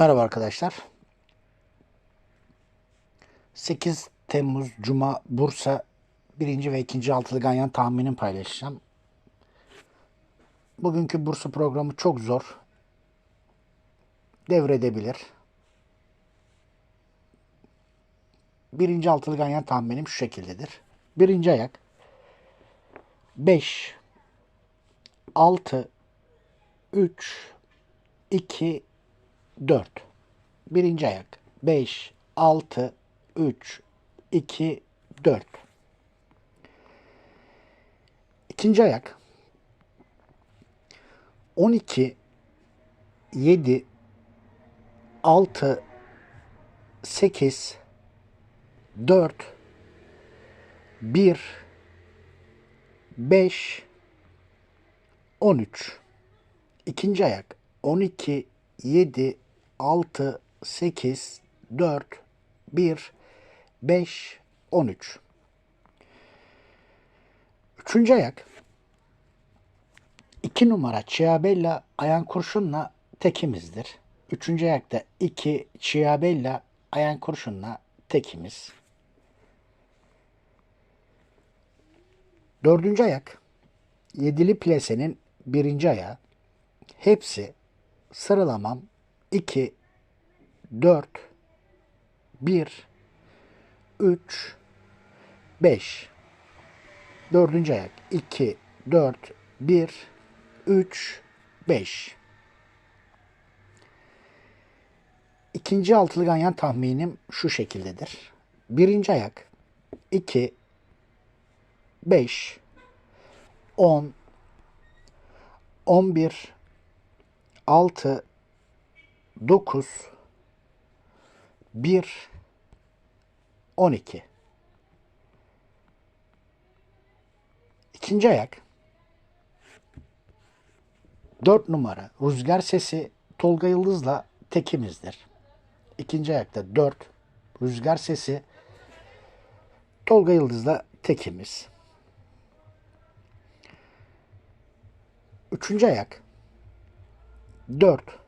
Merhaba arkadaşlar. 8 Temmuz Cuma Bursa 1. ve 2. altılı ganyan tahminini paylaşacağım. Bugünkü Bursa programı çok zor. Devredebilir. Birinci altılı ganyan tahminim şu şekildedir. Birinci ayak 5 6 3 2 4 Birinci ayak. 5 6 3 2 4 İkinci ayak. 12 7 6 8 4 1 5 13 İkinci ayak. 12 7 6 8 4 1 5 13 Üçüncü ayak 2 numara Ciabella ayan kurşunla tekimizdir. Üçüncü ayakta 2 Ciabella ayan kurşunla tekimiz. Dördüncü ayak yedili plesenin birinci ayağı. Hepsi sıralamam 2 4 1 3 5 Dördüncü ayak. 2 4 1 3 5 İkinci altılı ganyan tahminim şu şekildedir. Birinci ayak. 2 5 10 11 6 9 1 12 İkinci ayak 4 numara rüzgar sesi Tolga Yıldız'la tekimizdir. İkinci ayakta 4 rüzgar sesi Tolga Yıldız'la tekimiz. Üçüncü ayak 4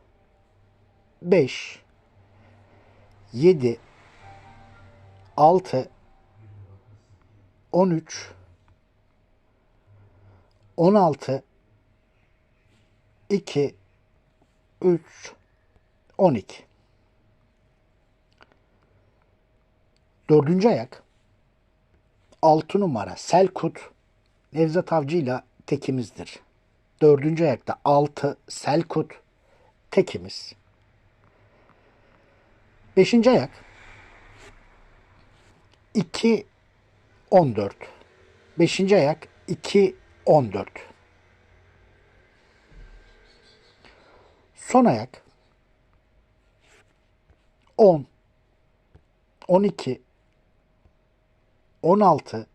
5 7 6 13 16 2 3 12 Dördüncü ayak 6 numara Selkut Nevzat Avcı ile tekimizdir. Dördüncü ayakta 6 Selkut tekimiz. Beşinci ayak. 2 14 Beşinci ayak 2 14 Son ayak 10 12 16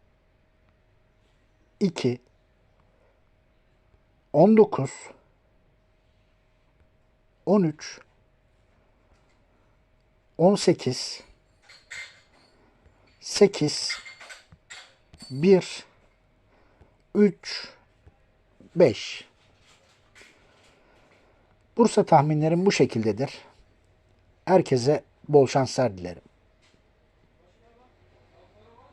2 19 13 18 8 1 3 5 Bursa tahminlerim bu şekildedir. Herkese bol şanslar dilerim.